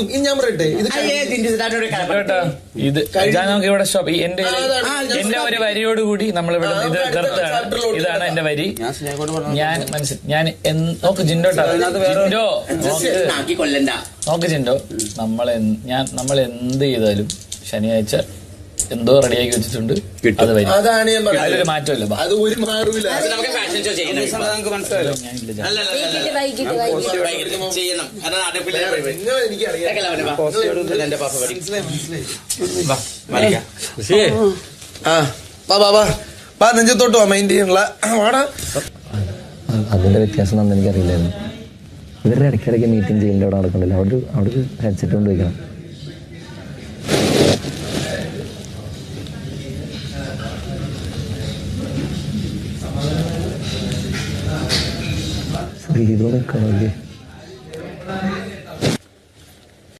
ഇത് ഞാൻ പറയട്ടെ? ഇത് കേട്ടോ ഇത് ഞാൻ നമുക്ക് ഇവിടെ സ്റ്റോപ്പ്. എന്റെ എന്റെ ഒരു വരിയോടുകൂടി നമ്മൾ ഇവിടെ ഇത് നിർത്തുകയാണ്. ഇതാണ് എന്റെ വരി. ഞാൻ മനസ്സിൽ ഞാൻ നോക്ക് ജിൻഡോ ജിൻഡോ നോക്ക്. ജിൻഡോ നമ്മൾ ഞാൻ നമ്മൾ എന്ത് ചെയ്താലും ശനിയാഴ്ച എന്തോ റെഡിയാക്കി വെച്ചിട്ടുണ്ട്. അത് വരും. അതാണ് ഞാൻ അതിലൊരു പറഞ്ഞത് മാറ്റമില്ല ബാ. അത് ഒരു മാറില്ല നമുക്ക് ഫാഷൻ ഷോ ചെയ്യണം ഇപ്പൊ. ഞാനില്ല, ഞാൻ- അല്ല, അല്ല, അല്ല, അല്ല. വൈകിട്ട് വൈകിട്ട് വൈകിട്ട്. ചെയ്യണം. കാരണം അടുപ്പിലെ നിങ്ങൾ എനിക്കറിയാം. ഇതൊക്കെയല്ലേ അവന്റെ പാപ്പ. എന്റെ പാപ്പ വരും. മനസ്സിലായി. വാ. ആ വാ വാ വാ വാ നെഞ്ചത്തോട്ട് വാ മൈൻഡ് ചെയ്യാനുള്ള. വാടാ. അതിന്റെ വ്യത്യാസം ഒന്നും എനിക്കറിയില്ലായിരുന്നു. ഇവരുടെ ഇടയ്ക്കിടയ്ക്ക് മീറ്റിംഗ് ജയിലിന്റെ അവിടെ നടക്കണ്ടല്ലോ അവിടെ ഒരു- അവിടെ ഒരു ഹെഡ്സെറ്റ് കൊണ്ട് വയ്ക്കണം. Bilgi Brothers, Cavalier.